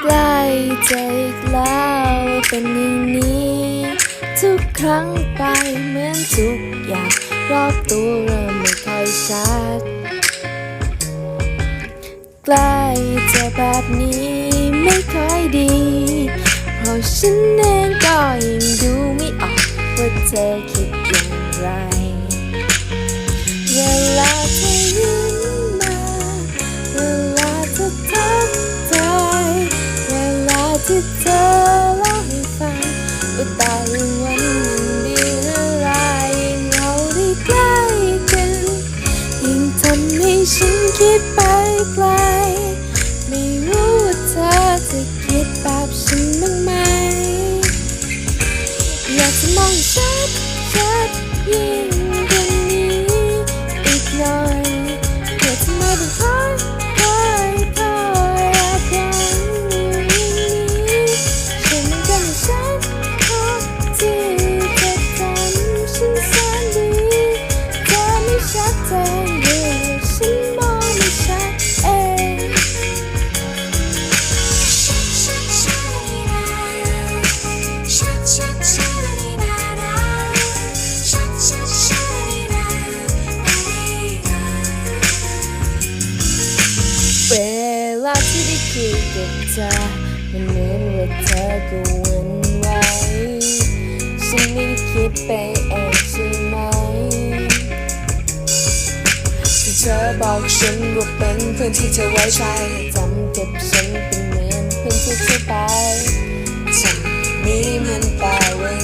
ใกล้จะแล้วเป็นอย่างนี้ ทุกครั้งไปเหมือนทุกยางรอบตัวเริ่มไม่ค่อยชัดใกล้จแบบนี้ไม่เคย ฉันเองก็ยังดูไม่ออกว่าเธอคิดอย่างไร เวลาเธอยิ้มมา เวลาเธอทักทายเวลาที่เธอเล่าให้ฟังว่าตายวันหนึ่งดีอไรยิ่งเราได้ใกล้กันยิ่งทำให้ฉันคิดไปไกล ไม่รู้ว่าเธอจะคิดแบบฉันบ้างไหม ที่ได้คุยกับเธอมันเหมือนว่าเธอก็หวันไหวฉันไม่ได้คิดไปเองใช่ไหมที่เธอบอกฉันว่าเป็นเพื่อนที่เธอไว้ใจจำกับฉันเป็นเหมือนเพื่อนที่เธอไปฉันนี้มันแปลว่า